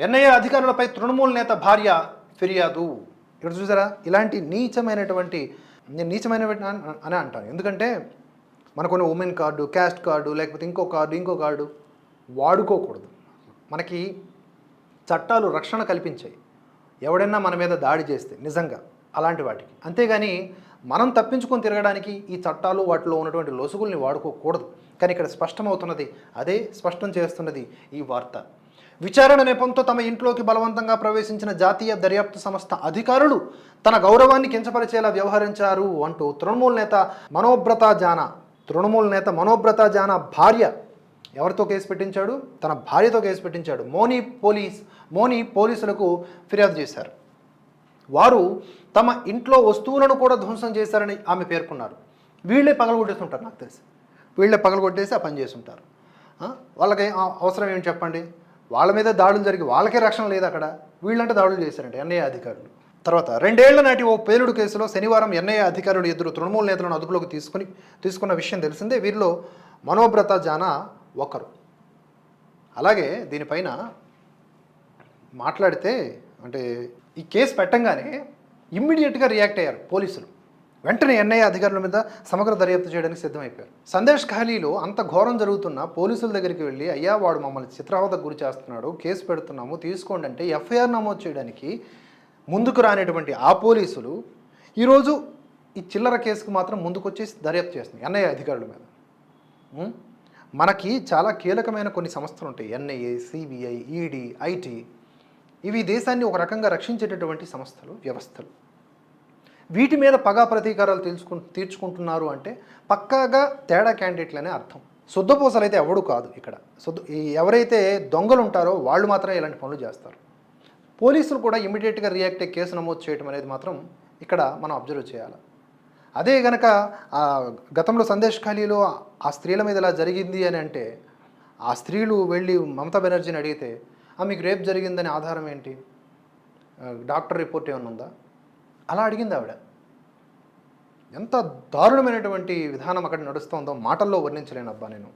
NIA అధికారులపై తృణమూల్ నేత భార్య ఫిర్యాదు. ఇక్కడ చూసారా? ఇలాంటి నీచమైనటువంటి నేను నీచమైనటువంటి అని- అంటాను ఎందుకంటే మనకున్న ఉమెన్ కార్డు క్యాస్ట్ కార్డు లేకపోతే ఇంకో కార్డు ఇంకో కార్డు వాడుకోకూడదు. మనకి చట్టాలు రక్షణ కల్పించాయి. ఎవడైనా మన మీద దాడి చేస్తే నిజంగా అలాంటి వాటికి. అంతేగాని మనం తప్పించుకొని తిరగడానికి ఈ చట్టాలు వాటిలో ఉన్నటువంటి లొసుగుల్ని వాడుకోకూడదు. కానీ ఇక్కడ స్పష్టమవుతున్నది అదే స్పష్టం చేస్తున్నది ఈ వార్త. విచారణ నెపంతో తమ ఇంట్లోకి బలవంతంగా ప్రవేశించిన జాతీయ దర్యాప్తు సంస్థ అధికారులు తన గౌరవాన్ని కించపరిచేలా వ్యవహరించారు అంటూ తృణమూల్ నేత మనోబ్రత జానా. తృణమూల్ నేత మనోబ్రత జానా భార్య ఎవరితో కేసు పెట్టించాడు? తన భార్యతో కేసు పెట్టించాడు. మోనీ పోలీస్ మోనీ పోలీసులకు ఫిర్యాదు చేశారు. వారు తమ ఇంట్లో వస్తువులను కూడా ధ్వంసం చేశారని ఆమె పేర్కొన్నారు. వీళ్ళే పగలగొట్టేస్తుంటారు నాకు తెలిసి. వీళ్ళే పగలగొట్టేసి ఆ పని చేస్తుంటారు. వాళ్ళకి అవసరం ఏమి చెప్పండి? వాళ్ళ మీద దాడులు జరిగి వాళ్ళకే రక్షణ లేదు అక్కడ. వీళ్ళంటే దాడులు చేశారంట ఎన్ఐఏ అధికారులు. తర్వాత రెండేళ్ళ నాటి ఓ పేలుడు కేసులో శనివారం ఎన్ఐఏ అధికారులు ఇద్దరు తృణమూల నేతలను అదుపులోకి తీసుకుని తీసుకున్న విషయం తెలిసిందే. వీరిలో మనోబ్రత జానా ఒకరు. అలాగే దీనిపైన మాట్లాడితే అంటే ఈ కేసు పెట్టంగానే ఇమ్మీడియట్గా రియాక్ట్ అయ్యారు పోలీసులు. వెంటనే ఎన్ఐఏ అధికారుల మీద సమగ్ర దర్యాప్తు చేయడానికి సిద్ధమైపోయారు. సందేశ్ ఖాళీలో అంత ఘోరం జరుగుతున్న పోలీసుల దగ్గరికి వెళ్ళి అయ్యా వాడు మమ్మల్ని చిత్రావతకు గురి చేస్తున్నాడు కేసు పెడుతున్నాము తీసుకోండి అంటే ఎఫ్ఐఆర్ నమోదు చేయడానికి ముందుకు రానటువంటి ఆ పోలీసులు ఈరోజు ఈ చిల్లర కేసుకు మాత్రం ముందుకొచ్చేసి దర్యాప్తు చేస్తుంది ఎన్ఐఏ అధికారుల మీద. మనకి చాలా కీలకమైన కొన్ని సంస్థలు ఉంటాయి. NIA CBI ED IT. ఇవి దేశాన్ని ఒక రకంగా రక్షించేటటువంటి సంస్థలు వ్యవస్థలు. వీటి మీద పగా ప్రతీకారాలు తెలుసుకు తీర్చుకుంటున్నారు అంటే పక్కాగా తేడా క్యాండిడేట్లనే అర్థం. శుద్ధపూసలు అయితే ఎవడు కాదు ఇక్కడ. శుద్ధ ఎవరైతే దొంగలు ఉంటారో వాళ్ళు మాత్రమే ఇలాంటి పనులు చేస్తారు. పోలీసులు కూడా ఇమీడియట్గా రియాక్ట్ అయ్యి కేసు నమోదు చేయడం అనేది మాత్రం ఇక్కడ మనం అబ్జర్వ్ చేయాలి. అదే గనక గతంలో సందేశ్ ఖాళీలో ఆ స్త్రీల మీద ఇలా జరిగింది అని అంటే ఆ స్త్రీలు వెళ్ళి మమతా బెనర్జీని అడిగితే "ఆ, మీకు రేప్ జరిగిందని ఆధారం ఏంటి? డాక్టర్ రిపోర్ట్ ఏమైనా ఉందా? అలా అడిగింది ఆవిడ. ఎంత దారుణమైనటువంటి విధానం అక్కడ నడుస్తుందో మాటల్లో వర్ణించలేను అబ్బా నేను.